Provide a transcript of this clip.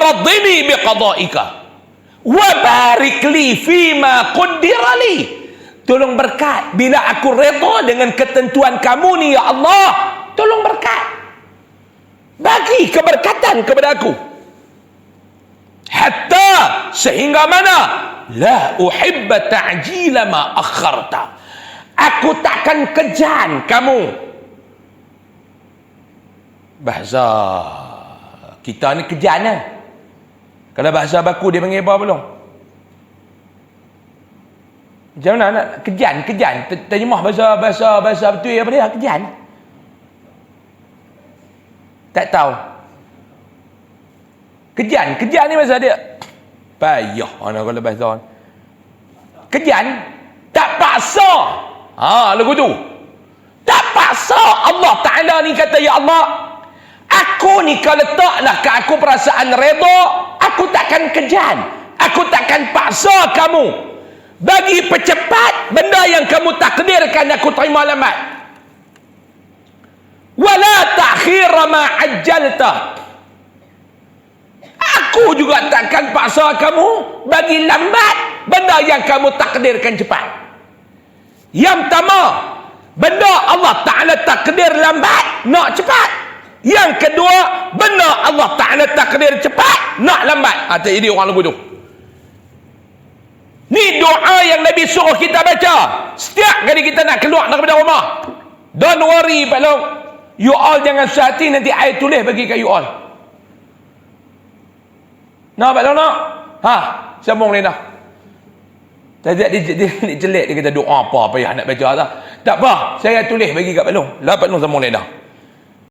raddini biqada'ika wa barik li fima qaddara li. Tolong berkat. Bila aku redha dengan ketentuan kamu ni ya Allah tolong berkat. Bagi keberkatan kepada aku. Hatta sehingga mana? La uhibba ta'jila ma akharta. Aku takkan kejan kamu. Bahasa kita ni kejan kan kalau bahasa baku dia panggil apa belum? Macam mana nak kejan kejan. Terjemah bahasa bahasa bahasa betul apa dia? Kejan. Tak tahu. Kejan kejan ni bahasa dia. Payah mana kalau bahasa kejan. Tak paksa. Ha lagu tu. Tak paksa. Allah Ta'ala ni kata ya Allah aku ni kalau letaklah ke aku perasaan redha aku takkan kejan aku takkan paksa kamu. Bagi percepat benda yang kamu takdirkan aku terima lambat wala ta'khira ma ajjalta. Aku juga takkan paksa kamu bagi lambat benda yang kamu takdirkan cepat. Yang pertama benda Allah Ta'ala takdir lambat nak cepat yang kedua benda Allah Ta'ala takdir cepat nak lambat. Ha, jadi orang lagu tu ni doa yang Nabi suruh kita baca. Setiap kali kita nak keluar daripada rumah don't worry Pak Long. You all jangan sehati nanti I tulis bagi kat you all. Nak Pak Long nak? Ha sambung ni dah. Dia, dia, dia, dia jelek dia kata doa apa payah nak baca tak tak apa saya tulis bagi kat Pak Long. Lah Pak Long sambung ni dah